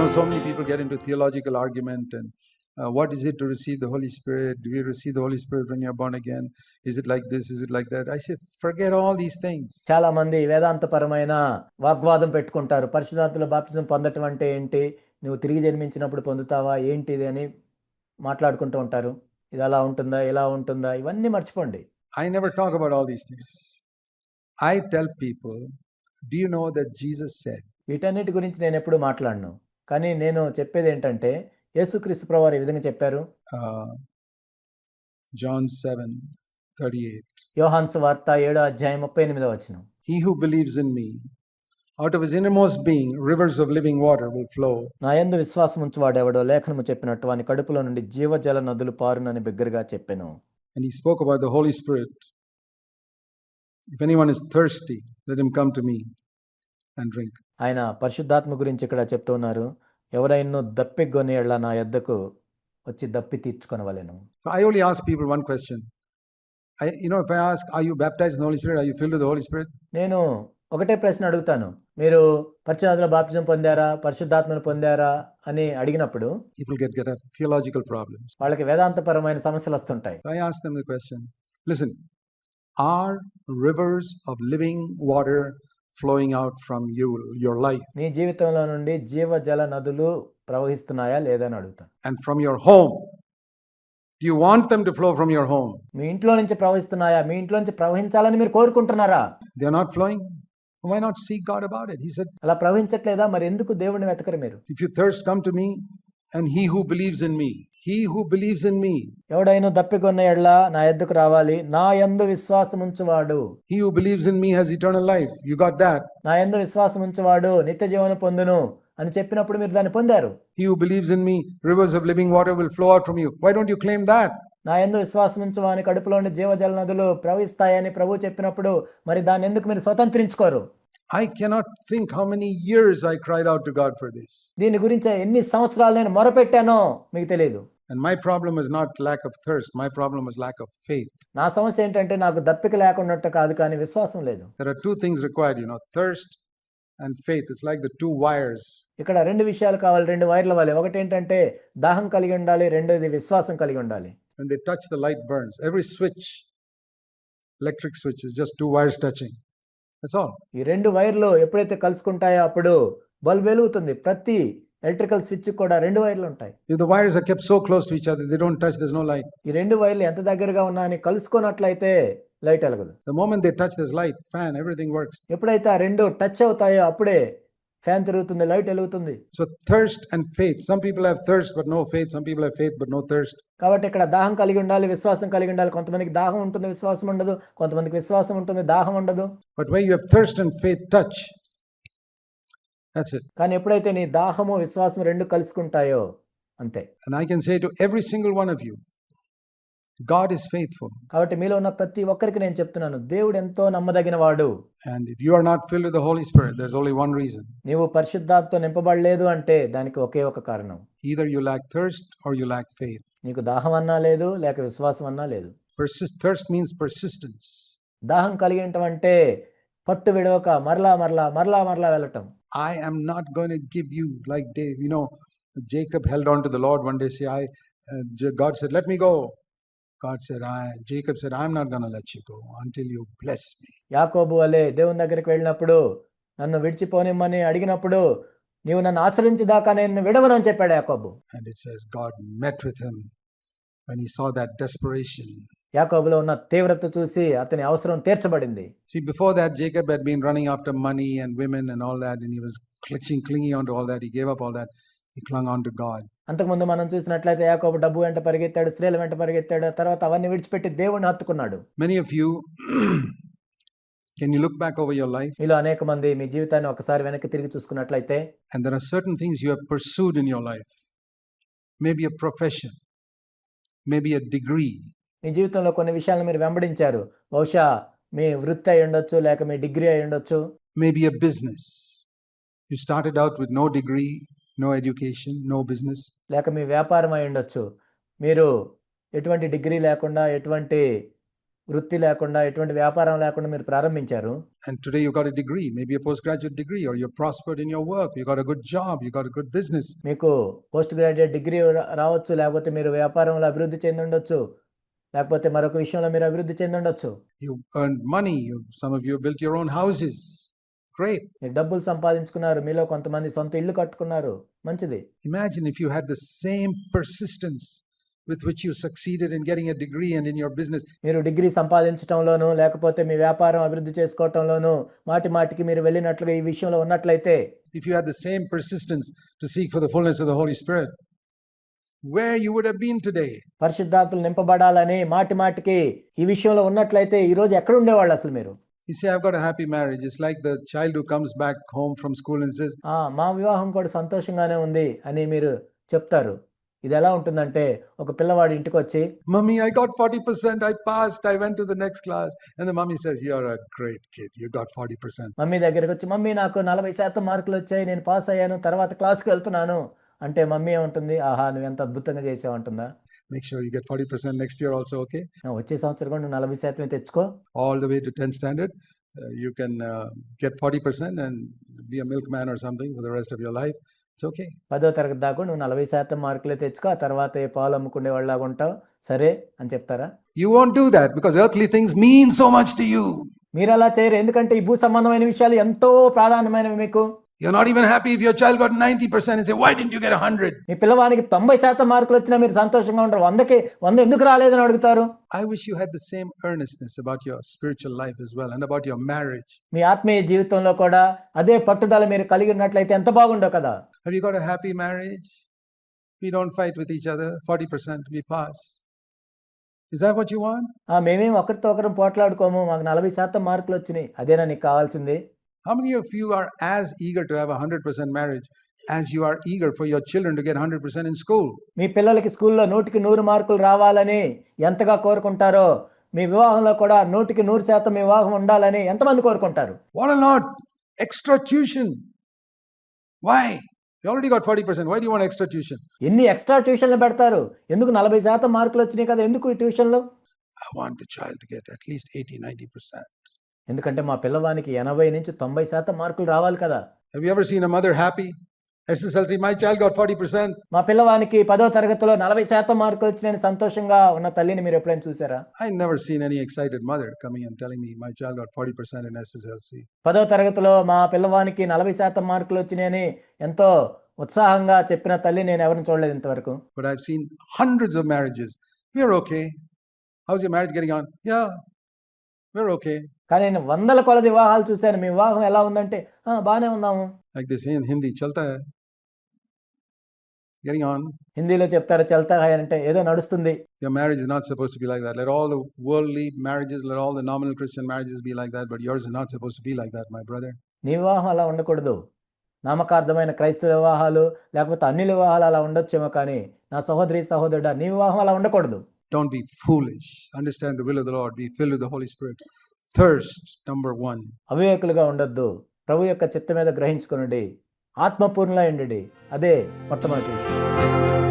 know, so many people get into theological argument and uh, what is it to receive the Holy Spirit? Do you receive the Holy Spirit when you're born again? Is it like this? Is it like that? I say, forget all these things. చాలా మంది వేదాంతపరమైన వాగ్వాదం పెట్టుకుంటారు పరిశుధాత్మలో బాప్తిజం పొందటం అంటే ఏంటి నువ్వు తిరిగి జన్మించినప్పుడు పొందుతావా ఏంటిది అని మాట్లాడుకుంటూ ఉంటారు ఇది అలా ఉంటుందా ఇలా ఉంటుందా ఇవన్నీ మర్చిపోండి I never talk about all these things. I tell people, do you know that Jesus said, వీటన్నిటి గురించి నేను ఎప్పుడు మాట్లాడను కానీ నేను చెప్పేది ఏంటంటే యేసు క్రీస్తు ప్రభు ఈ విధంగా చెప్పారు? John seven thirty eight. యోహాన్స్ వార్త ఏడో అధ్యాయం ముప్పై ఎనిమిది వచ్చిన he who believes in me out of inmost being rivers of living water flow నా ఎందు విశ్వాసం ఉంచి వాడు లేఖనము చెప్పినట్టు వాని కడుపులో నుండి జీవజల నదులు పారునని బిగ్గరగా చెప్పాను. And he spoke about holy spirit if one is thirsty let come to me ఆయన పరిశుద్ధాత్మ గురించి ఇక్కడ చెప్తున్నారు ఎవరైనా దప్పెగ్గొని ఎళ్ళ నా యద్దకు వచ్చి దప్పి తీర్చుకొని వలెను so I only ask people one question I you know I ask are you baptized in the holy spirit are you filled with the holy spirit నేను ఒకటే ప్రశ్న అడుగుతాను. మీరు పరిశుద్ధాత్మ బాప్తిజం పొందారా? పరిశుద్ధాత్మను పొందారా? అని అడిగినప్పుడు పీపుల్ గెట్ గెట్ ప్రాబ్లమ్స్ వాళ్ళకి వేదాంతపరమైన సమస్యలు వస్తుంటాయి. I ask question listen are rivers of living water flowing out from you, your life, నీ జీవితంలో నుండి జీవజల నదులు ప్రవహిస్తున్నాయా లేదా అని అడుగుతాను and from your home? Do you want them to flow from your home? మీ ఇంట్లో నుంచి ప్రవహిస్తున్నాయా మీ ఇంట్లో నుంచి ప్రవహించాలని మీరు కోరుకుంటున్నారా They're not flowing? Why not seek God about it? He said, అలా ప్రవహించట్లేదా మరి ఎందుకు దేవుడిని వెతకరు మీరు If you thirst, come to me, and he who believes in me, he who believes in me, ఎవడైనా దప్పికొన్న ఎడ్ల నా ఎద్దుకు రావాలి నా యందు విశ్వాసం ఉంచువాడు he who believes in me has eternal life. You got that? నా యందు విశ్వాసం ఉంచువాడు నిత్య జీవన పొందును అని చెప్పినప్పుడు మీరు దాన్ని పొందారు He who believes in me, rivers of living water will flow out from you. Why don't you claim that? నా యందు విశ్వాసం ఉంచువాని కడుపులోని జీవజల నదులు ప్రవహిస్తాయని ప్రభు చెప్పినప్పుడు మరి దాన్ని ఎందుకు మీరు స్వతంత్రించుకోరు I cannot think how many years I cried out to God for this. దీని గురించి ఎన్ని సంవత్సరాలు నేను మొరపెట్టానో మీకు తెలియదు And my problem is not lack of thirst, my problem is lack of faith. నా సమస్య ఏంటంటే నాకు దప్పిక లేకున్నట్టు కాదు కానీ విశ్వాసం లేదు There are two things required, you know, thirst and faith. It's like the two wires. ఇక్కడ రెండు విషయాలు కావాలి రెండు వైర్ల వల్లే ఒకటి ఏంటంటే దాహం కలిగి ఉండాలి రెండోది విశ్వాసం కలిగి ఉండాలి When they touch, the light burns. Every switch, electric switch, is just two wires touching. That's all. ఈ రెండు వైర్లు ఎప్పుడైతే కలుసుకుంటాయో అప్పుడు బల్బ్ వెలుగుతుంది ప్రతి ఎలక్ట్రికల్ స్విచ్ కూడా రెండు వైర్లు ఉంటాయి If the wires are kept so close to each other, they don't touch, there's no light. ఈ రెండు వైర్లు ఎంత దగ్గరగా ఉన్నా అని కలుసుకున్నట్లయితే లైట్ వెలగదు The moment they touch, there's light, fan, everything works. ఎప్పుడైతే ఆ రెండు టచ్ అవుతాయో అప్పుడే ఫ్యాన్ తిరుగుతుంది లైట్ వెలుగుతుంది. So thirst and faith some people have thirst but no faith some people have faith but no thirst కాబట్టి ఇక్కడ దాహం కలిగి ఉండాలి విశ్వాసం కలిగి ఉండాలి. కొంతమందికి దాహం ఉంటుంది విశ్వాసం ఉండదు. కొంతమందికి విశ్వాసం ఉంటుంది దాహం ఉండదు. But why you have thirst and faith touch that's it కానీ ఎప్పుడైతే నీ దాహము విశ్వాసము రెండు కలుసుకుంటాయో అంతే. And I can say to every single one of you God is faithful. కాబట్టి మీలో ఉన్న ప్రతి ఒక్కరికి నేను చెప్తున్నాను దేవుడు ఎంతో నమ్మదగిన వాడు And if you are not filled with the Holy Spirit, there's only one reason. నీవు పరిశుద్ధాత్తో నింపబడలేదు అంటే దానికి ఒకే ఒక కారణం Either you lack thirst or you lack faith. నీకు దాహం అన్నా లేదు లేక విశ్వాసం అన్నా లేదు Persist, thirst means persistence. దాహం కలిగి ఉండటం అంటే పట్టు విడవక మరలా మరలా మరలా మరలా వెళ్ళటం I am not going to give you like Dave. You know, Jacob held on to the Lord one day. Say, I, uh, J- God said, "Let me go." God said, "I." Jacob said, "I'm not going to let you go until you bless me." యాకోబు వలె దేవుని దగ్గరికి వెళ్ళినప్పుడు నన్ను విడిచిపోనిమ్మని అడిగినప్పుడు నీవు నన్ను ఆశ్రయించేదాకా నేను విడవనని చెప్పాడు యాకోబు And it says God met with him when he saw that desperation. యాకోబులో ఉన్న తీవ్రత చూసి అతని అవసరం తీర్చబడింది See, before that, Jacob had been running after money and women and all that, and he was clutching, clinging on to all that. He gave up all that. He clung on to God. అంతకుముందు మనం చూసినట్లయితే యాకోబు డబ్బు వెంట పరిగెత్తాడు స్త్రీల వెంట పరిగెత్తాడు తర్వాత అవన్నీ విడిచిపెట్టి దేవుడిని హత్తుకున్నాడు Many of you, can you look back over your life? మీలో అనేక మంది మీ జీవితాన్ని ఒకసారి వెనక్కి తిరిగి చూసుకున్నట్లయితే And there are certain things you have pursued in your life. Maybe a profession, maybe a degree, మీ జీవితంలో కొన్ని విషయాలను మీరు వెంబడించారు బహుశా మీ వృత్తి అయి ఉండొచ్చు లేక మీ డిగ్రీ అయి ఉండొచ్చు maybe a business. You started out with no degree, no education, no business. లేక మీ వ్యాపారం అయి ఉండొచ్చు మీరు ఎటువంటి డిగ్రీ లేకుండా ఎటువంటి వృత్తి లేకుండా ఎటువంటి వ్యాపారం లేకుండా మీరు ప్రారంభించారు And today you got a degree, maybe a postgraduate degree, or you're prospered in your work, you got a good job, you got a good business. మీకు పోస్ట్ గ్రాడ్యుయేట్ డిగ్రీ రా- రావచ్చు లేకపోతే మీరు వ్యాపారంలో అభివృద్ధి చెంది ఉండొచ్చు లేకపోతే మరొక విషయంలో మీరు అభివృద్ధి చెంది ఉండొచ్చు You earned money, you, some of you have built your own houses. great డబ్బులు సంపాదించుకున్నారు. మీలో కొంతమంది సొంత ఇల్లు కట్టుకున్నారు. మంచిది. Imagine if you had the same persistence with which you succeeded in getting degree and in your business మీరు degree సంపాదించడంలోను లేకపోతే మీ వ్యాపారం అభివృద్ధి చేసుకోవడంలోను మాటి మాటికి మీరు వెళ్ళినట్లుగా ఈ విషయంలో ఉన్నట్లయితే if you had same persistence to seek for the fullness the holy spirit where you would have been today పరిశుద్ధాత్మ నింపబడాలని మాటి మాటికి ఈ విషయంలో ఉన్నట్లయితే ఈ రోజు ఎక్కడ ఉండేవాళ్ళు అసలు మీరు? You say, I've got a happy marriage. It's like the child who comes back home from school and says, "ఆ, మా వివాహం కూడా సంతోషంగానే ఉంది అని మీరు చెప్తారు ఇది ఎలా ఉంటుందంటే ఒక పిల్లవాడు ఇంటికి వచ్చి Mummy, I got 40%, I passed, I went to the next class. And the mummy says, You're a great kid, you got 40%. Mummy దగ్గరికి వచ్చి మమ్మీ నాకు నలభై శాతం మార్కులు వచ్చాయి నేను పాస్ అయ్యాను తర్వాత క్లాస్కి వెళ్తున్నాను అంటే మమ్మీ ఏమంటుంది ఆహా నువ్వు ఎంత అద్భుతంగా చేసావు అంటుందా make sure you get forty percent next year also okay వచ్చే సంవత్సరం కూడా నలభై శాతం తెచ్చుకో. All the way to tenth standard you can get forty percent and be a milk man or something for the rest of your life it's okay పదో తరగతి దాకా నువ్వు నలభై శాతం మార్కులే తెచ్చుకో ఆ తర్వాత ఏ పాలు అమ్ముకునే వాళ్ళగా ఉంటావు. సరే అని చెప్తారా? You want do that because earthly things mean so much to you మీరు అలా చేయరు. ఎందుకంటే ఈ భూ సంబంధమైన విషయాలు ఎంతో ప్రాధాన్యమైనవి మీకు. You're not even happy if your child got 90% and say, Why didn't you get 100? మీ పిల్లవానికి తొంభై శాతం మార్కులు వచ్చినా మీరు సంతోషంగా ఉంటారు వందకి వంద ఎందుకు రాలేదని అడుగుతారు I wish you had the same earnestness about your spiritual life as well and about your marriage. మీ ఆత్మీయ జీవితంలో కూడా అదే పట్టుదల మీరు కలిగి ఉన్నట్లయితే ఎంత బాగుండో కదా Have you got a happy marriage? We don't fight with each other, 40% we pass. Is that what you want? ఆ మేమేం ఒకరితో ఒకరు పోట్లాడుకోము మాకు నలభై శాతం మార్కులు వచ్చినాయి అదేనా నీకు కావాల్సింది How many of you are as eager to have a 100% marriage as you are eager for your children to get 100% in school? మీ పిల్లలకి స్కూల్లో నూటికి నూరు మార్కులు రావాలని ఎంతగా కోరుకుంటారో మీ వివాహంలో కూడా నూటికి నూరు శాతం మీ వివాహం ఉండాలని ఎంతమంది కోరుకుంటారు What a lot! Extra tuition. Why? You already got 40%. Why do you want extra tuition? ఎన్ని ఎక్స్ట్రా ట్యూషన్లు పెడతారు ఎందుకు నలభై శాతం మార్కులు వచ్చినాయి కదా ఎందుకు ఈ ట్యూషన్లు I want the child to get at least 80, 90%. ఎందుకంటే మా పిల్లవానికి ఎనభై నుంచి తొంభై శాతం మార్కులు రావాలి కదా Have you ever seen a mother happy? SSLC, my child got 40%. మా పిల్లవానికి పదో తరగతిలో నలభై శాతం మార్కులు వచ్చినని సంతోషంగా ఉన్న తల్లిని మీరు ఎప్పుడైనా చూసారా I never seen any excited mother coming and telling me my child got 40% in SSLC. పదో తరగతిలో మా పిల్లవానికి నలభై శాతం మార్కులు వచ్చినాయని ఎంతో ఉత్సాహంగా చెప్పిన తల్లి నేను ఎవరిని చూడలేదు ఇంతవరకు but I have seen hundreds of marriages we okay how is marriage getting on yeah okay. కానీ నేను వందల కొలది వివాహాలు చూశాను మీ వివాహం ఎలా ఉందంటే "ఆ, బాగానే ఉన్నాము say in Hindi, chalta hai. Getting on. హిందీలో చెప్తారు చల్తా హాయ్ అంటే ఏదో నడుస్తుంది Your marriage is not supposed to be like that. Let all the worldly marriages, let all the nominal Christian marriages be like that, but yours is not supposed to be like that, my brother. నీ వివాహం అలా ఉండకూడదు నామకార్థమైన క్రైస్తవ వివాహాలు లేకపోతే అన్ని వివాహాలు అలా ఉండొచ్చేమో కానీ నా సహోదరి సహోదరుడా నీ వివాహం అలా ఉండకూడదు Don't be foolish. Understand the will of the Lord. Be filled with the Holy Spirit. Thirst, number one. అవివేకులుగా ఉండొద్దు ప్రభు యొక్క చిత్త మీద గ్రహించుకునండి ఆత్మపూర్ణులై ఉండండి అదే మొట్టమొదటి విషయం